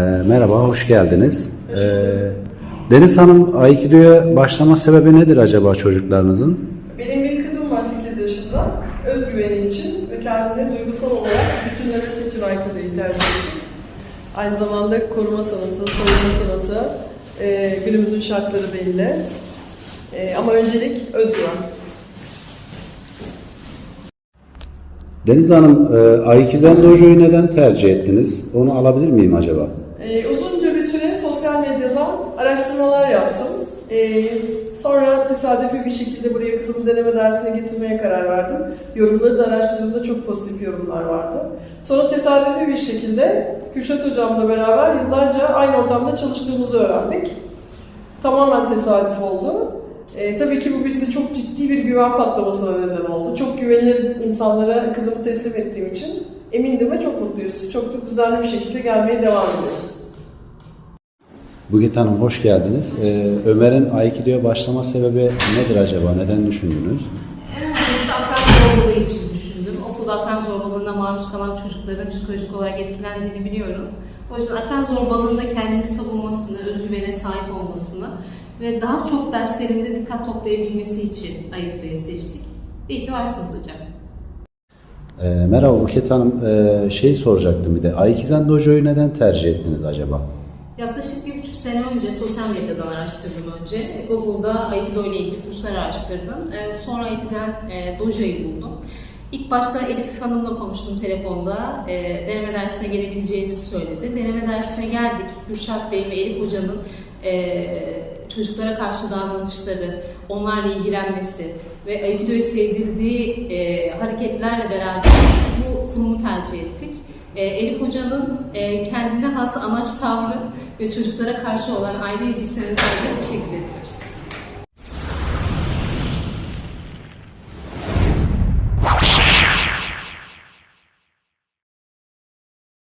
merhaba, hoş geldiniz. Ee, Deniz Hanım, Aikido'ya başlama sebebi nedir acaba çocuklarınızın? Benim bir kızım var 8 yaşında. Özgüveni için ve kendini duygusal olarak bütünlemesi için Aikido'yu tercih ettim. Aynı zamanda koruma sanatı, savunma sanatı, e, günümüzün şartları belli. E, ama öncelik özgüven. Deniz Hanım, e, Aikizen Dojo'yu neden tercih ettiniz? Onu alabilir miyim acaba? Ee, uzunca bir süre sosyal medyadan araştırmalar yaptım. Ee, sonra tesadüfi bir şekilde buraya kızımı deneme dersine getirmeye karar verdim. Yorumları da araştırdığımda çok pozitif yorumlar vardı. Sonra tesadüfi bir şekilde Kürşat Hocam'la beraber yıllarca aynı ortamda çalıştığımızı öğrendik. Tamamen tesadüf oldu. Ee, tabii ki bu bizde çok ciddi bir güven patlamasına neden oldu. Çok güvenilir insanlara kızımı teslim ettiğim için emindim ve çok mutluyuz. Çok da düzenli bir şekilde gelmeye devam ediyoruz. Buket Hanım, hoş geldiniz. Ee, Ömer'in Aikido'ya başlama sebebi nedir acaba? Neden düşündünüz? Öncelikle akran zorbalığı için düşündüm. Okulda akran zorbalığına maruz kalan çocukların psikolojik olarak etkilendiğini biliyorum. O yüzden akran zorbalığında kendini savunmasını, özgüvene sahip olmasını ve daha çok derslerinde dikkat toplayabilmesi için Ayıplı'yı seçtik. İyi ki varsınız hocam. Ee, merhaba Buket Hanım, Ee, şey soracaktım bir de. Aikizen Dojo'yu neden tercih ettiniz acaba? Yaklaşık bir sene önce sosyal medyadan araştırdım önce. Google'da Aikido ile ilgili kurslar araştırdım. Ee, Sonra Aikizen e, Dojo'yu buldum. İlk başta Elif Hanım'la konuştum telefonda. Ee, deneme dersine gelebileceğimizi söyledi. Deneme dersine geldik. Kürşat Bey ve Elif Hoca'nın e, çocuklara karşı davranışları, onlarla ilgilenmesi ve Aikido'yu sevdirdiği e, hareketlerle beraber bu kurumu tercih ettik. E, Elif Hoca'nın e, kendine has anaç tavrı ve çocuklara karşı olan aile ilgisine teşekkür ediyoruz.